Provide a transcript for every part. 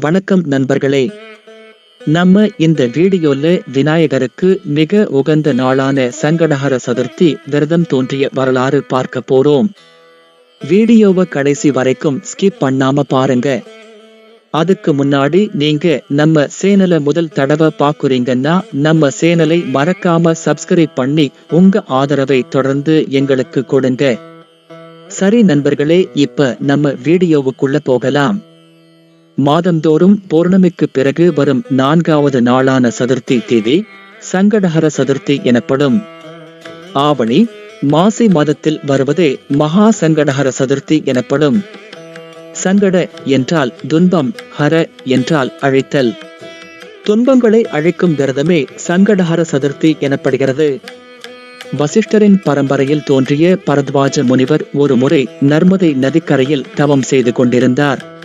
வணக்கம் நண்பர்களே. நம்ம இந்த வீடியோல விநாயகருக்கு மிக உகந்த நாளான சங்கடஹர சதுர்த்தி விரதம் தோன்றிய வரலாறு பார்க்க போறோம். வீடியோவை கடைசி வரைக்கும் ஸ்கிப் பண்ணாம பாருங்க. அதுக்கு முன்னாடி நீங்க நம்ம சேனலை முதல் தடவை பாக்குறீங்கன்னா நம்ம சேனலை மறக்காம சப்ஸ்கிரைப் பண்ணி உங்க ஆதரவை தொடர்ந்து எங்களுக்கு கொடுங்க. சரி நண்பர்களே இப்ப நம்ம வீடியோவுக்குள்ள போகலாம். மாதந்தோறும் பௌர்ணமிக்கு பிறகு வரும் நான்காவது நாளான சதுர்த்தி தேதி சங்கடஹர சதுர்த்தி எனப்படும். ஆவணி மாசி மாதத்தில் வருவதே மகா சங்கடஹர சதுர்த்தி எனப்படும். சங்கட என்றால் துன்பம் ஹர என்றால் அழைத்தல். துன்பங்களை அழைக்கும் விரதமே சங்கடஹர சதுர்த்தி எனப்படுகிறது. வசிஷ்டரின் பரம்பரையில் தோன்றிய பரத்வாஜ முனிவர் ஒரு முறை நர்மதை நதிக்கரையில் தவம் செய்து கொண்டிருந்தார்.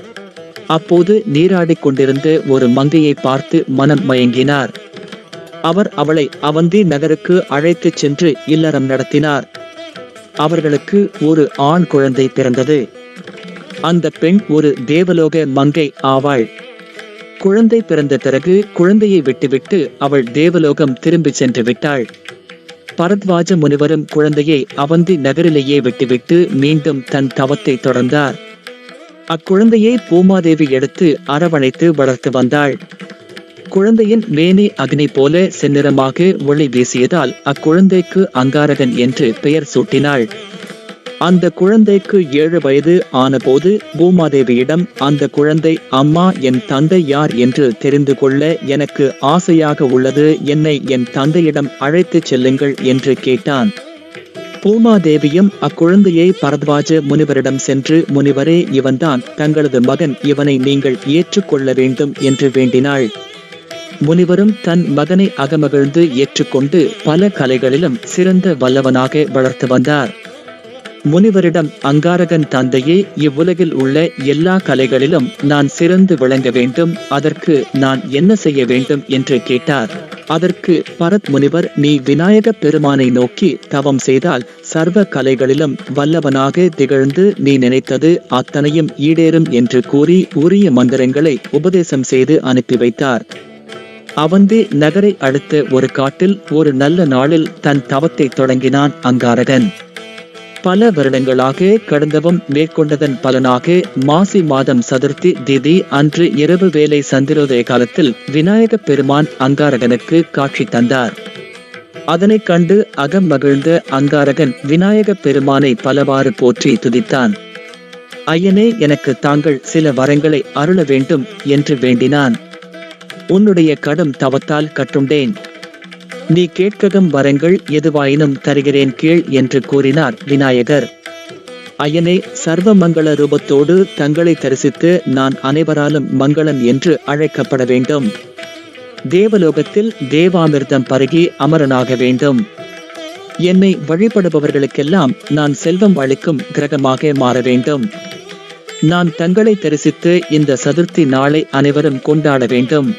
அப்போது நீராடிக் கொண்டிருந்த ஒரு மங்கையை பார்த்து மனம் மயங்கினார். அவர் அவளை அவந்தி நகருக்கு அழைத்துச் சென்று இல்லறம் நடத்தினார். அவர்களுக்கு ஒரு ஆண் குழந்தை பிறந்தது. அந்த பெண் ஒரு தேவலோக மங்கை ஆவாள். குழந்தை பிறந்த பிறகு குழந்தையை விட்டுவிட்டு அவள் தேவலோகம் திரும்பிச் சென்று விட்டாள். பரத்வாஜ முனிவரும் குழந்தையை அவந்தி நகரிலேயே விட்டுவிட்டு மீண்டும் தன் தவத்தை தொடர்ந்தார். அக்குழந்தையை பூமாதேவி எடுத்து அரவணைத்து வளர்த்து வந்தாள். குழந்தையின் மேனி அக்னி போல செந்நிறமாக ஒளி வீசியதால் அக்குழந்தைக்கு அங்காரகன் என்று பெயர் சூட்டினாள். அந்த குழந்தைக்கு ஏழு வயது ஆனபோது பூமாதேவியிடம் அந்த குழந்தை அம்மா என் தந்தை யார் என்று தெரிந்து கொள்ள எனக்கு ஆசையாக உள்ளது. என்னை என் தந்தையிடம் அழைத்துச் செல்லுங்கள் என்று கேட்டான். பூமாதேவியும் அக்குழந்தையை பரத்வாஜ முனிவரிடம் சென்று முனிவரே இவன்தான். தங்களது மகன். இவனை நீங்கள் ஏற்றுக்கொள்ள வேண்டும் என்று வேண்டினாள். முனிவரும் தன் மகனை அகமகிழ்ந்து ஏற்றுக்கொண்டு பல கலைகளிலும் சிறந்த வல்லவனாக வளர்த்து வந்தார். முனிவரிடம் அங்காரகன் தந்தையே இவ்வுலகில் உள்ள எல்லா கலைகளிலும் நான் சிறந்து விளங்க வேண்டும். அதற்கு நான் என்ன செய்ய வேண்டும்? என்று கேட்டார். அதற்கு பரத் முனிவர் நீ விநாயக பெருமானை நோக்கி தவம் செய்தால் சர்வ கலைகளிலும் வல்லவனாக திகழ்ந்து நீ நினைத்தது அத்தனையும் ஈடேறும் என்று கூறி உரிய மந்திரங்களை உபதேசம் செய்து அனுப்பி வைத்தார். அவந்தே நகரை அடுத்த ஒரு காட்டில் ஒரு நல்ல நாளில் தன் தவத்தை தொடங்கினான் அங்காரகன். பல வருடங்களாக கடந்தவம் மேற்கொண்டதன் பலனாக மாசி மாதம் சதுர்த்தி திதி அன்று இரவு வேலை சந்திரோதய காலத்தில் விநாயக பெருமான் அங்காரகனுக்கு காட்சி தந்தார். அதனைக் கண்டு அகம் மகிழ்ந்த அங்காரகன் விநாயக பெருமானை பலவாறு போற்றி துதித்தான். ஐயனே எனக்கு தாங்கள் சில வரங்களை அருள வேண்டும் என்று வேண்டினான். உன்னுடைய கடும் தவத்தால் கட்டுண்டேன். நீ கேட்ககம் வரங்கள் எதுவாயினும் தருகிறேன் கீழ் என்று கூறினார் விநாயகர். ஐயனே சர்வ மங்கள ரூபத்தோடு தங்களை தரிசித்து நான் அனைவராலும் மங்களம் என்று அழைக்கப்பட வேண்டும். தேவலோகத்தில் தேவாமிர்தம் பருகி அமரனாக வேண்டும். என்னை வழிபடுபவர்களுக்கெல்லாம் நான் செல்வம் அளிக்கும் கிரகமாக மாற வேண்டும். நான் தங்களை தரிசித்து இந்த சதுர்த்தி நாளை அனைவரும் கொண்டாட வேண்டும்.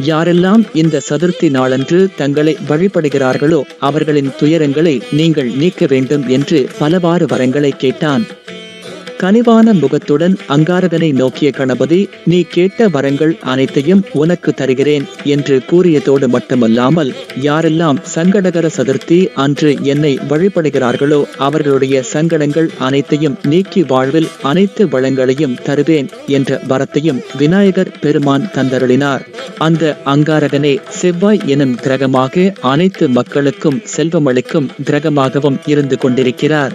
யாரெல்லாம் இந்த சதுர்த்தி நாளன்று தங்களை வழிபடுகிறார்களோ அவர்களின் துயரங்களை நீங்கள் நீக்க வேண்டும் என்று பலவாறு வரங்களை கேட்டான். கனிவான முகத்துடன் அங்காரகனை நோக்கிய கணபதி நீ கேட்ட வரங்கள் அனைத்தையும் உனக்கு தருகிறேன் என்று கூறியதோடு மட்டுமல்லாமல் யாரெல்லாம் சங்கடகர சதுர்த்தி அன்று என்னை வழிபடுகிறார்களோ அவர்களுடைய சங்கடங்கள் அனைத்தையும் நீக்கி வாழ்வில் அனைத்து வளங்களையும் தருவேன் என்ற வரத்தையும் விநாயகர் பெருமான் தந்தருளினார். அந்த அங்காரகனே செவ்வாய் எனும் கிரகமாக அனைத்து மக்களுக்கும் செல்வமளிக்கும் கிரகமாகவும் இருந்து கொண்டிருக்கிறார்.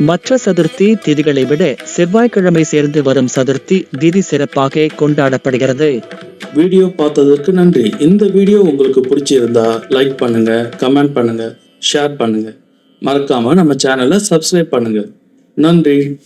மற்ற சதுர்த்தி திதிகளை விட செவ்வாய்க்கிழமை சேர்ந்து வரும் சதுர்த்தி திதி சிறப்பாக கொண்டாடப்படுகிறது. வீடியோ பார்த்ததற்கு நன்றி. இந்த வீடியோ உங்களுக்கு பிடிச்சிருந்தா லைக் பண்ணுங்க கமெண்ட் பண்ணுங்க ஷேர் பண்ணுங்க. மறக்காம நம்ம சேனலை சப்ஸ்கிரைப் பண்ணுங்க. நன்றி.